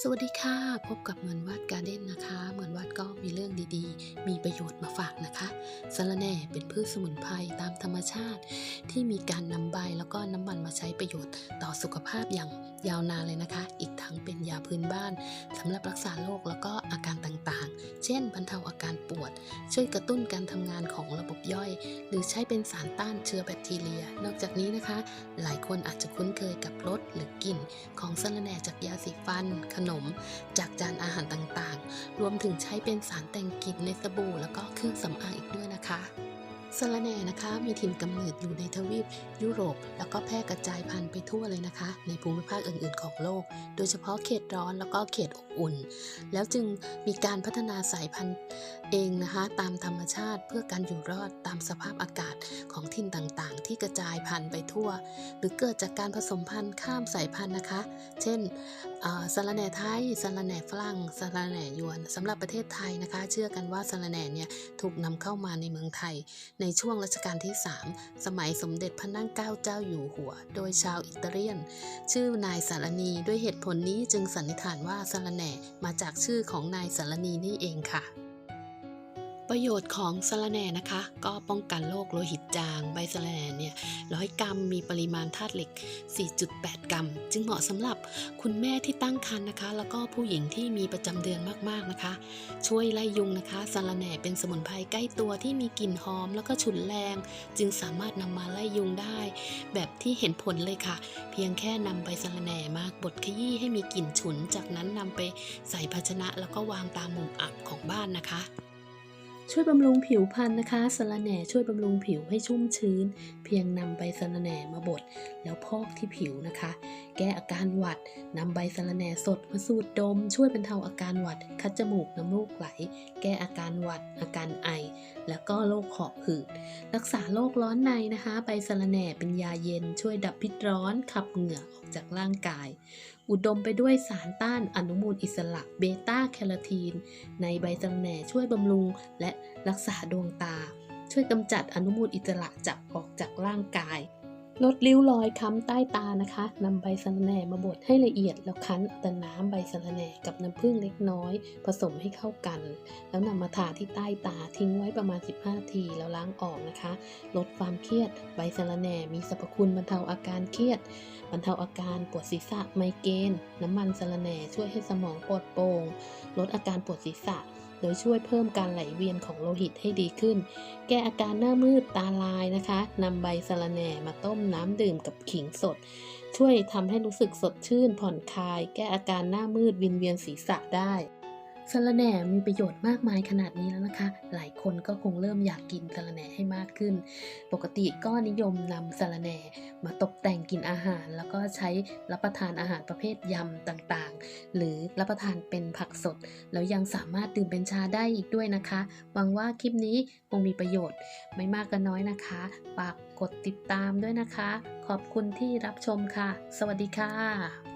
สวัสดีค่ะ พบกับเหมือนวาดการเด่นนะคะ เหมือนวาดก็มีเรื่องดีๆ มีประโยชน์มาฝากนะคะสะระแหน่เป็นพืชสมุนไพรตามธรรมชาติ ที่มีการนำใบแล้วก็น้ำมันมาใช้ประโยชน์ต่อสุขภาพอย่าง ยาวนานเลยนะคะ อีกทั้งเป็นยาพื้นบ้านสำหรับรักษาโรคแล้วก็อาการต่างๆ เช่น บรรเทาอาการปวด ช่วยกระตุ้นการทำงานของระบบย่อย หรือใช้เป็นสารต้านเชื้อแบคทีเรีย นอกจากนี้นะคะ หลายคนอาจจะคุ้นเคยกับรสหรือกลิ่น ของสะรแหน่จากยาสีฟัน ขนม จากจานอาหารต่างๆ รวมถึงใช้เป็นสารแต่งกลิ่นในสบู่แล้วก็เครื่องสำอางอีกด้วยนะคะ สะระแหน่นะคะมีถิ่นกำเนิดอยู่ในทวีปยุโรป แล้วก็แพร่กระจายพันธุ์ไปทั่วเลยนะคะ ในภูมิภาคอื่นๆ ของโลก โดยเฉพาะเขตร้อนแล้วก็เขตอบอุ่น แล้วจึงมีการพัฒนาสายพันธุ์เองนะคะ ตามธรรมชาติเพื่อการอยู่รอดตามสภาพอากาศ ที่กระจายพันธุ์ไปทั่ว หรือเกิดจากการผสมพันธุ์ข้ามสายพันธุ์นะคะ เช่นอ่ารแหน่ไทยสะรแหน่ฝรั่งสะรแหน่ยวนสำหรับประเทศไทยนะคะ เชื่อกันว่าสะรแหน่เนี่ยถูกนำเข้ามาในเมืองไทย ในช่วงรัชกาลที่ 3 สมัยสมเด็จพระนั่งเกล้าเจ้าอยู่หัว โดยชาวอิตาเลียน ชื่อนายสารณีด้วยเหตุผลนี้จึงสันนิษฐานว่าสะรแหน่มาจากชื่อของนายสารณีนี่เองค่ะ ประโยชน์ของสะระแหน่นะคะ ก็ป้องกันโรคโลหิตจาง ใบสะระแหน่เนี่ยร้อยกรัมมีปริมาณธาตุเหล็ก 4.8 กรัม จึงเหมาะสำหรับคุณแม่ที่ตั้งครรภ์นะคะ แล้วก็ผู้หญิงที่มีประจำเดือนมากๆนะคะ ช่วยไล่ยุงนะคะสะระแหน่เป็นสมุนไพรใกล้ตัวที่มีกลิ่นหอม แล้วก็ฉุนแรง จึงสามารถนำมาไล่ยุงได้ แบบที่เห็นผลเลยค่ะ เพียงแค่นำใบสะระแหน่มาบดขยี้ให้มีกลิ่นฉุน จากนั้นนำไปใส่ภาชนะแล้วก็วางตามมุมอับของบ้านนะคะ ช่วยบำรุงผิวพรรณนะคะสะระแหน่ช่วยบำรุงผิวให้ชุ่มชื้น เพียงนำใบสะระแหน่มาบดแล้วพอกที่ผิวนะคะ แก้อาการหวัดนำใบสะระแหน่สดมาสูดดม ช่วยบรรเทาอาการหวัด คัดจมูกน้ำมูกไหล แก้อาการหวัด อาการไอ และก็โรคหอบหืด รักษาโรคร้อนในนะคะ ใบสะระแหน่เป็นยาเย็น ช่วยดับพิษร้อนขับเหงื่อออกจากร่างกาย อุดมไปด้วยสารต้านอนุมูลอิสระเบต้าแคโรทีน ในใบสะระแหน่ช่วยบำรุงและรักษาดวงตา ช่วยกำจัดอนุมูลอิสระจับออกจากร่างกาย ลดริ้วรอยค้ำใต้ตานะคะนำใบสะระแหน่มาบดให้ละเอียดแล้วคั้นเอาแต่น้ำใบสะระแหน่กับน้ำผึ้งเล็กน้อย ผสมให้เข้ากัน แล้วนำมาทาที่ใต้ตาทิ้งไว้ประมาณ 15 ทีแล้วล้างออกนะคะ ลดความเครียดใบสะระแหน่มีสรรพคุณบรรเทาอาการเครียดบรรเทาอาการปวดศีรษะไมเกรนน้ำมันสะระแหน่ช่วยให้สมองปลอดโปร่งลดอาการปวดศีรษะ ดยช่วยเพิ่มการไหลเวียนของโลหิตให้ดีขึ้น แก้อาการหน้ามืดตาลายนะคะนำใบสะระแหน่มาต้มน้ำดื่มกับขิงสด ช่วยทำให้รู้สึกสดชื่นผ่อนคลาย แก้อาการหน้ามืดวินเวียนศีรษะได้ สะระแหน่มีประโยชน์มากมายขนาดนี้แล้วนะคะ หลายคนก็คงเริ่มอยากกินสะระแหน่ให้มากขึ้น ปกติก็นิยมนำสะระแหน่มาตกแต่งกินอาหาร แล้วก็ใช้รับประทานอาหารประเภทยำต่างๆ หรือรับประทานเป็นผักสด แล้วยังสามารถดื่มเป็นชาได้อีกด้วยนะคะ หวังว่าคลิปนี้คงมีประโยชน์ไม่มากก็น้อยนะคะฝากกดติดตามด้วยนะคะ ขอบคุณที่รับชมค่ะ สวัสดีค่ะ